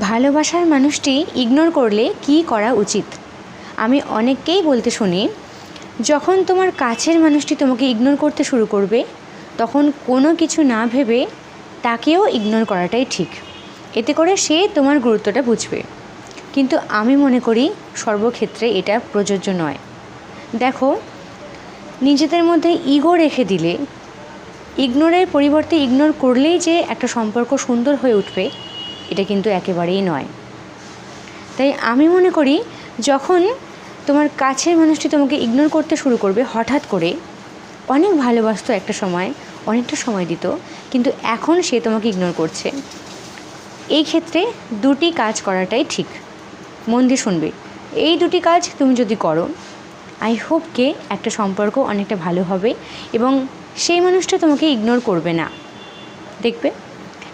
ভালোবাসার মানুষটি ইগনোর করলে কী করা উচিত? আমি অনেককেই বলতে শুনি, যখন তোমার কাছের মানুষটি তোমাকে ইগনোর করতে শুরু করবে, তখন কোনো কিছু না ভেবে তাকেও ইগনোর করাটাই ঠিক। এতে করে সে তোমার গুরুত্বটা বুঝবে। কিন্তু আমি মনে করি সর্বক্ষেত্রে এটা প্রযোজ্য নয়। দেখো, নিজেদের মধ্যে ইগো রেখে দিলে ইগনোরের পরিবর্তে ইগনোর করলেই যে একটা সম্পর্ক সুন্দর হয়ে উঠবে এটা কিন্তু একেবারেই নয়। তাই আমি মনে করি যখন তোমার কাছের মানুষটি তোমাকে ইগনোর করতে শুরু করবে, হঠাৎ করে অনেক ভালোবাসতো একটা সময়, অনেকটা সময় দিত, কিন্তু এখন সে তোমাকে ইগনোর করছে। এই ক্ষেত্রে দুটি কাজ করাটাই ঠিক। মন দিয়ে শুনবে। এই দুটি কাজ তুমি যদি করো আই হোপ কে একটা সম্পর্ক অনেকটা ভালো হবে এবং সেই মানুষটা তোমাকে ইগনোর করবে না। দেখবে?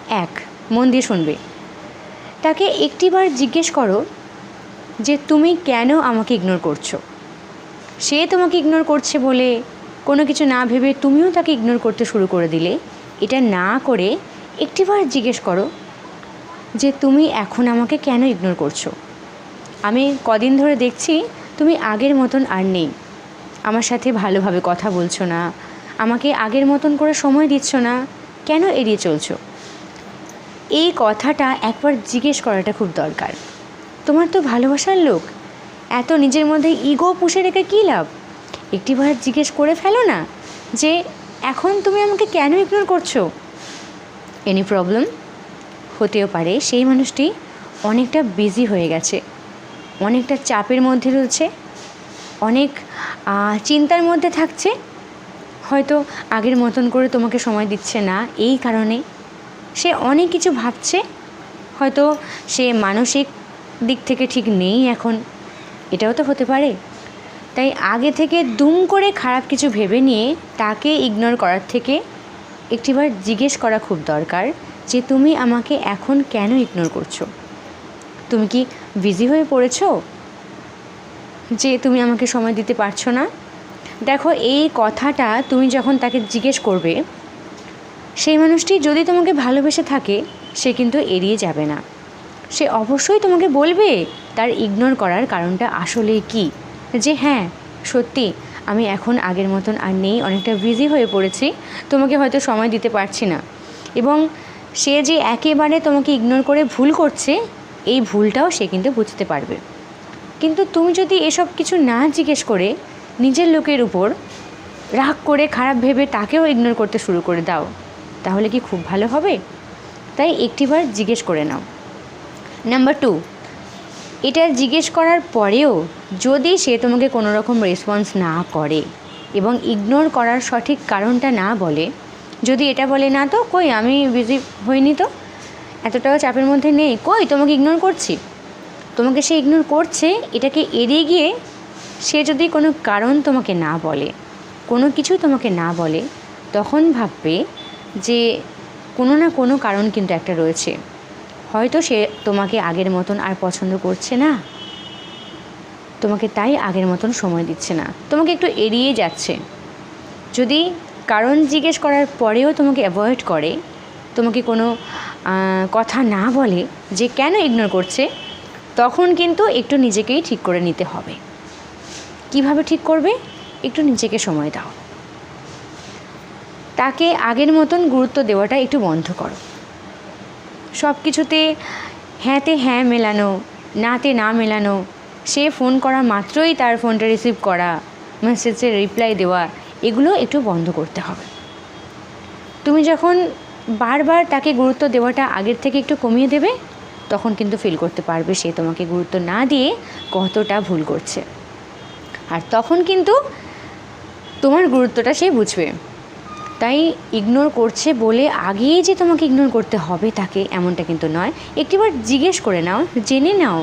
এক, মন দিয়ে শুনবে। তাকে একটিবার জিজ্ঞেস করো যে তুমি কেন আমাকে ইগনোর করছ। সে তোমাকে ইগনোর করছে বলে কোনো কিছু না ভেবে তুমিও তাকে ইগনোর করতে শুরু করে দিলে। এটা না করে একটিবার জিজ্ঞেস করো যে তুমি এখন আমাকে কেন ইগনোর করছ? আমি কদিন ধরে দেখছি তুমি আগের মতন আর নেই। আমার সাথে ভালোভাবে কথা বলছো না। আমাকে আগের মতন করে সময় দিচ্ছ না। কেন এড়িয়ে চলছো? এই কথাটা একবার জিজ্ঞেস করাটা খুব দরকার। তোমার তো ভালোবাসার লোক। এত নিজের মধ্যে ইগো পুষে রেখে কী লাভ? একটিবার জিজ্ঞেস করে ফেলো না যে, এখন তুমি আমাকে কেন ইগনোর করছ? এনি প্রবলেম হতেও পারে, সেই মানুষটি অনেকটা বিজি হয়ে গেছে। অনেকটা চাপের মধ্যে রয়েছে। অনেক চিন্তার মধ্যে থাকছে। হয়তো আগের মতন করে তোমাকে সময় দিচ্ছে না, এই কারণে সে অনেক কিছু ভাবছে। হয়তো সে মানসিক দিক থেকে ঠিক নেই এখন। এটাও তো হতে পারে। তাই আগে থেকে দুম করে খারাপ কিছু ভেবে নিয়ে তাকে ইগনোর করার থেকে একটিবার জিজ্ঞেস করা খুব দরকার যে তুমি আমাকে এখন কেন ইগনোর করছ? তুমি কি বিজি হয়ে পড়েছো? যে তুমি আমাকে সময় দিতে পারছ না? দেখো, এই কথাটা তুমি যখন তাকে জিজ্ঞেস করবে সেই মানুষটি যদি তোমাকে ভালোবেসে থাকে, সে কিন্তু এড়িয়ে যাবে না। সে অবশ্যই তোমাকে বলবে, তার ইগনোর করার কারণটা আসলে কি? যে হ্যাঁ সত্যি, আমি এখন আগের মতন আর নেই, অনেকটা বিজি হয়ে পড়েছি, তোমাকে হয়তো সময় দিতে পারছি না। এবং সে যে একেবারে তোমাকে ইগনোর করে ভুল করছে, এই ভুলটাও সে কিন্তু বুঝতে পারবে। কিন্তু তুমি যদি এসব কিছু না জিজ্ঞেস করে, নিজের লোকের উপর রাগ করে, খারাপ ভেবে তাকেও ইগনোর করতে শুরু করে দাও। তাহলে কি খুব ভালো হবে? তাই একটিবার জিজ্ঞেস করে নাও। নাম্বার টু এটা জিজ্ঞেস করার পরেও যদি সে তোমাকে কোনো রকম রেসপন্স না করে এবং ইগনোর করার সঠিক কারণটা না বলে, যদি এটা বলে, না তো, কই? আমি বিজি হইনি তো। এতটাও চাপের মধ্যে নেই। কই? তোমাকে ইগনোর করছি। তোমাকে সে ইগনোর করছে, এটাকে এড়িয়ে গিয়ে সে যদি কোনো কারণ তোমাকে না বলে, কোনো কিছু তোমাকে না বলে, তখন ভাববে যে কোনো না কোনো কারণ কিন্তু একটা রয়েছে। হয়তো সে তোমাকে আগের মতন আর পছন্দ করছে না। তোমাকে তাই আগের মতন সময় দিচ্ছে না। তোমাকে একটু এড়িয়ে যাচ্ছে। যদি কারণ জিজ্ঞেস করার পরেও তোমাকে অ্যাভয়েড করে, তোমাকে কোনো কথা না বলে যে কেন ইগনোর করছে, তখন কিন্তু একটু নিজেকেই ঠিক করে নিতে হবে। কীভাবে ঠিক করবে? একটু নিজেকে সময় দাও। তাকে আগের মতন গুরুত্ব দেওয়াটা একটু বন্ধ করো। সব কিছুতে হ্যাঁতে হ্যাঁ মেলানো, নাতে না মেলানো, সে ফোন করা মাত্রই তার ফোনটা রিসিভ করা মেসেজের রিপ্লাই দেওয়া, এগুলো একটু বন্ধ করতে হবে। তুমি যখন বারবার তাকে গুরুত্ব দেওয়াটা আগের থেকে একটু কমিয়ে দেবে, তখন কিন্তু ফিল করতে পারবে সে তোমাকে গুরুত্ব না দিয়ে কতটা ভুল করছে। আর তখন কিন্তু তোমার গুরুত্বটা সে বুঝবে। তাই ইগনোর করছে বলে আগেই যে তোমাকে ইগনোর করতে হবে তাকে এমনটা কিন্তু নয়। একটিবার জিজ্ঞেস করে নাও, জেনে নাও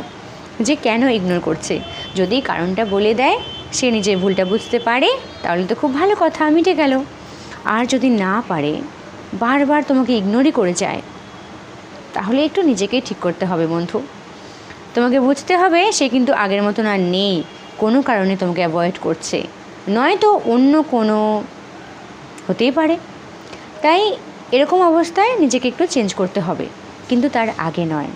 যে কেন ইগনোর করছে। যদি কারণটা বলে দেয়, সে নিজের ভুলটা বুঝতে পারে, তাহলে তো খুব ভালো কথা, মিটে গেল। আর যদি না পারে, বারবার তোমাকে ইগনোরই করে যায়, তাহলে একটু নিজেকেই ঠিক করতে হবে বন্ধু। তোমাকে বুঝতে হবে, সে কিন্তু আগের মতন আর নেই, কোনো কারণে তোমাকে অ্যাভয়েড করছে। নয়তো অন্য কোনো হতেই পারে। তাই এরকম অবস্থায় নিজেকে একটু চেঞ্জ করতে হবে। কিন্তু তার আগে নয়।